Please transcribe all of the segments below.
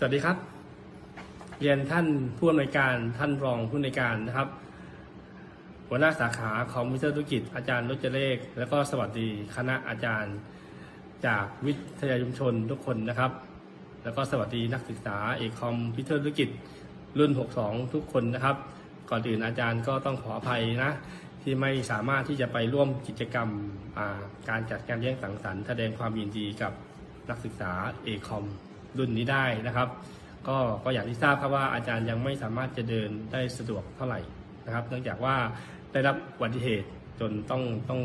สวัสดีครับ เรียนท่านผู้อำนวยการท่านรองผู้อำนวยการนะครับ หัวหน้าสาขาคอมพิวเตอร์ธุรกิจอาจารย์รจเลข แล้วก็สวัสดีคณะอาจารย์จากวิทยาชุมชนทุกคนนะครับ แล้วก็สวัสดีนักศึกษาเอกคอมพิวเตอร์ธุรกิจรุ่น 62 ทุกคนนะครับ ก่อนอื่นอาจารย์ก็ต้องขออภัยนะ ที่ไม่สามารถที่จะไปร่วมกิจกรรมาการจัดการเลี้ยงสังสรรค์แสดงความยินดีกับนักศึกษาเอกคอม รุ่นนี้ได้นะครับ ก็ก็อย่างที่ทราบครับว่าอาจารย์ยังไม่สามารถจะเดินได้สะดวกเท่าไหร่นะครับ เนื่องจากว่าได้รับอุบัติเหตุจนต้องต้อง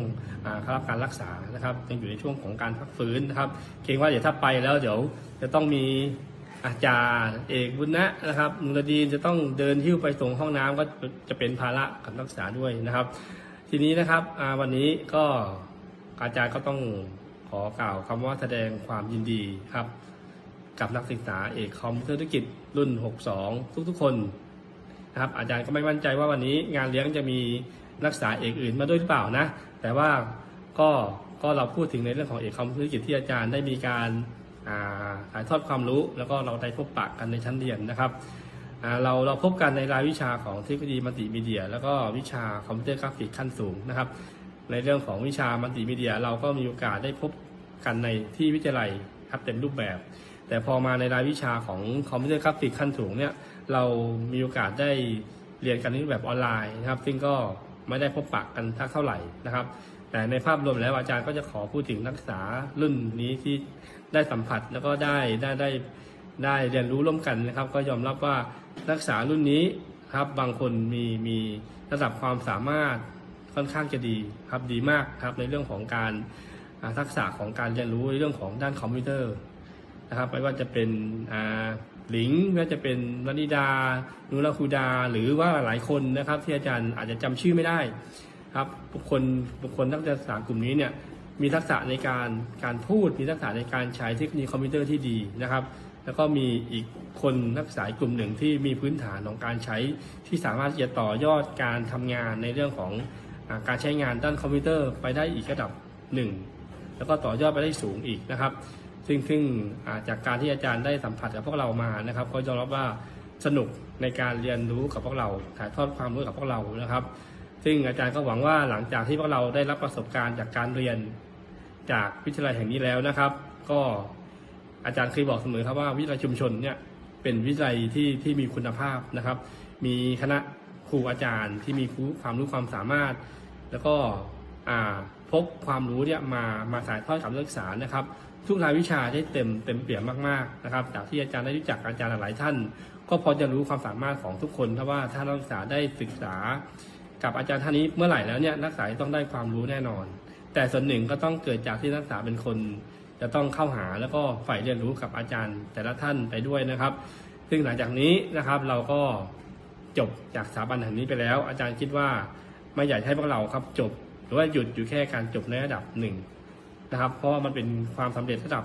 เข้ารับการรักษานะครับยังอยู่ในช่วงของการพักฟื้นนะครับ เกรงว่าเดี๋ยวถ้าไปแล้วเดี๋ยวจะต้องมีอาจารย์เอกบุญนะนะครับนุรดีนจะต้องเดินหิ้วไปส่งห้องน้ำก็จะเป็นภาระกับนักศึกษาด้วยนะครับ ทีนี้นะครับวันนี้ก็อาจารย์ก็ต้องขอกล่าวคำว่าแสดงความยินดีครับ กับนักศึกษาเอกคอมธุรกิจรุ่น 62 ทุกๆ คนนะครับอาจารย์ก็ไม่มั่นใจว่าวันนี้งานเลี้ยงจะมีนักศึกษาเอกอื่นมาด้วยหรือเปล่านะ แต่ว่าก็ก็เราพูดถึงในเรื่องของเอกคอมธุรกิจที่อาจารย์ได้มีการถ่ายทอดความรู้ แล้วก็เราได้พบปะกันในชั้นเรียนนะครับเราเราพบกันในรายวิชาของเทคโนโลยีมัลติมีเดีย แล้วก็วิชาคอมพิวเตอร์กราฟิกขั้นสูงนะครับ ในเรื่องของวิชามัลติมีเดีย เราก็มีโอกาสได้พบกันในที่วิทยาลัยครับเต็มรูปแบบ แต่พอมาในรายวิชาของคอมพิวเตอร์กราฟิกขั้นสูงเนี่ยเรามีโอกาสได้เรียนกันในรูปแบบออนไลน์นะครับ ซึ่งก็ไม่ได้พบปะกันทักเท่าไหร่นะครับ แต่ในภาพรวมแล้วอาจารย์ก็จะขอพูดถึงนักศึกษารุ่นนี้ที่ได้สัมผัสแล้วก็ได้ได้ได้ได้เรียนรู้ร่วมกันนะครับ ก็ยอมรับว่านักศึกษารุ่นนี้ครับบางคนมีมีระดับความสามารถค่อนข้างจะดีครับดีมากครับในเรื่องของการทักษะของการเรียนรู้ในเรื่องของด้านคอมพิวเตอร์ นะครับ ไม่ว่าจะเป็นหลิงไม่ว่าจะเป็นวนิดา นุรคูดา หรือว่าหลายคนนะครับ ที่อาจารย์อาจจะจำชื่อไม่ได้ครับบุคคลบุคคลนักศึกษากลุ่มนี้เนี่ยมีทักษะในการการพูด มีทักษะในการใช้เทคโนโลยีคอมพิวเตอร์ที่ดีนะครับ แล้วก็มีอีกคนนักศึกษากลุ่มหนึ่งที่มีพื้นฐานของการใช้ที่สามารถที่จะต่อยอดการทำงานในเรื่องของอการใช้งานด้านคอมพิวเตอร์ไปได้อีกระดับหนึ่งแล้วก็ต่อยอดไปได้สูงอีกนะครับ ซึ่งซึ่งจากการที่อาจารย์ได้สัมผัสกับพวกเรามานะครับก็ยอมรับว่าสนุกในการเรียนรู้กับพวกเราถ่ายทอดความรู้กับพวกเรานะครับ ซึ่งอาจารย์ก็หวังว่าหลังจากที่พวกเราได้รับประสบการณ์จากการเรียนจากวิทยาลัยแห่งนี้แล้วนะครับ ก็อาจารย์เคยบอกเสมอครับว่าวิทยาลัยชุมชนเนี่ยเป็นวิทยาลัยที่ที่มีคุณภาพนะครับ มีคณะครูอาจารย์ที่มีความรู้ความสามารถ แล้วก็ พกความรู้เนี่ยมามาถ่ายทอดกับนักศึกษานะครับทุกรายวิชาได้เต็มเต็มเปี่ยมมากๆนะครับจากที่อาจารย์ได้รู้จักอาจารย์หลายท่าน ก็พอจะรู้ความสามารถของทุกคนถ้าว่าถ้านักศึกษาได้ศึกษา กับอาจารย์ท่านนี้เมื่อไหร่แล้วเนี่ยนักศึกษาต้องได้ความรู้แน่นอน แต่ส่วนหนึ่งก็ต้องเกิดจากที่นักศึกษาเป็นคน จะต้องเข้าหาแล้วก็ใฝ่เรียนรู้กับอาจารย์ แต่ละท่านไปด้วยนะครับ ซึ่งหลังจากนี้นะครับเราก็จบจากสถาบันแห่งนี้ไปแล้ว อาจารย์คิดว่าไม่อยากให้พวกเราครับจบ รือว่าหยุดอยู่แค่การจบในระดับหนึ่งนะครับ เพราะว่ามันเป็นความสำเร็จระดับ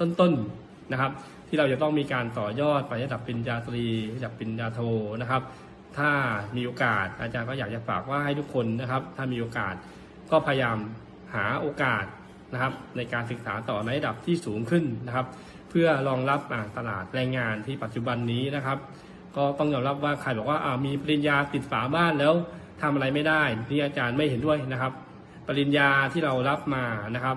ต้นๆนะครับ ที่เราจะต้องมีการต่อยอดไประดับปริญญาตรีระดับปริญญาโทนะครับ ถ้ามีโอกาสอาจารย์ก็อยากจะฝากว่าให้ทุกคนนะครับ ถ้ามีโอกาสก็พยายามหาโอกาสนะครับ ในการศึกษาต่อในระดับที่สูงขึ้นนะครับ เพื่อรองรับตลาดแรงงานที่ปัจจุบันนี้นะครับ ก็ต้องยอมรับว่าใครบอกว่าอ่ามีปริญญาติดฝาบ้านแล้วทำอะไรไม่ได้นี่อาจารย์ไม่เห็นด้วยนะครับ ปริญญาที่เรารับมานะครับ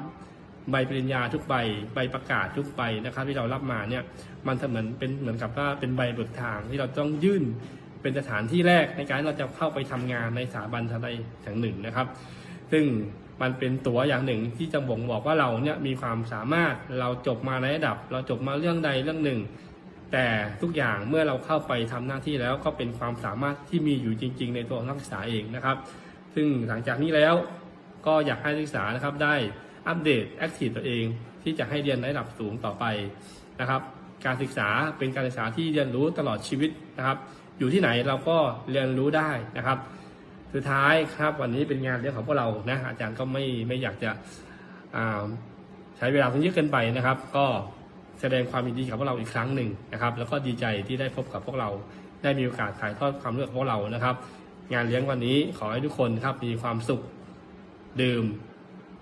ใบปริญญาทุกใบใบประกาศทุกใบนะครับ ที่เรารับมาเนี่ยมันเหมือนเป็นเหมือนกับว่าเป็นใบเบิกทางที่เราต้องยื่นเป็นสถานที่แรกในการเราจะเข้าไปทำงานในสถาบันอะไรแห่งหนึ่งนะครับ ซึ่งมันเป็นตัวอย่างหนึ่งที่จะบ่งบอกว่าเราเนี่ยมีความสามารถเราจบมาในระดับ เราจบมาเรื่องใดเรื่องหนึ่ง แต่ทุกอย่างเมื่อเราเข้าไปทำหน้าที่แล้วก็เป็นความสามารถที่มีอยู่จริง ๆ ในตัวนักศึกษาเองนะครับ ซึ่งหลังจากนี้แล้ว ก็อยากให้นักศึกษานะครับได้อัปเดตแอคทีฟตัวเอง ที่จะให้เรียนในระดับสูงต่อไปนะครับการศึกษาเป็นการศึกษาที่เรียนรู้ตลอดชีวิตนะครับ อยู่ที่ไหนเราก็เรียนรู้ได้นะครับ สุดท้ายครับวันนี้เป็นงานเลี้ยงของพวกเรานะอาจารย์ก็ไม่ไม่อยากจะใช้เวลาเยอะเกินไปนะครับ ก็แสดงความยินดีกับพวกเราอีกครั้งหนึ่งนะครับ แล้วก็ดีใจที่ได้พบกับพวกเราได้มีโอกาสถ่ายทอดความรู้กับพวกเรานะครับ งานเลี้ยงวันนี้ขอให้ทุกคนครับมีความสุข ดื่ม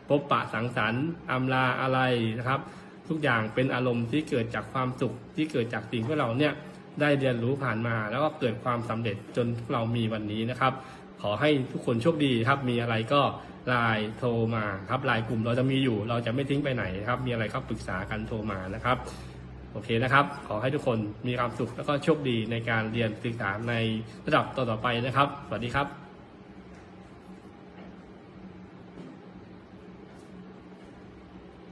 พบปะสังสรรค์อำลาอะไรนะครับ ทุกอย่างเป็นอารมณ์ที่เกิดจากความสุขที่เกิดจากสิ่งที่เราเนี่ยได้เรียนรู้ผ่านมา แล้วก็เกิดความสำเร็จจนเรามีวันนี้นะครับ ขอให้ทุกคนโชคดีครับ มีอะไรก็ไลน์โทรมาครับไลน์กลุ่มเราจะมีอยู่ เราจะไม่ทิ้งไปไหนครับ มีอะไรก็ปรึกษากันโทรมานะครับ โอเคนะครับ ขอให้ทุกคนมีความสุขแล้วก็โชคดีในการเรียนศึกษาในระดับต่อๆไปนะครับ สวัสดีครับ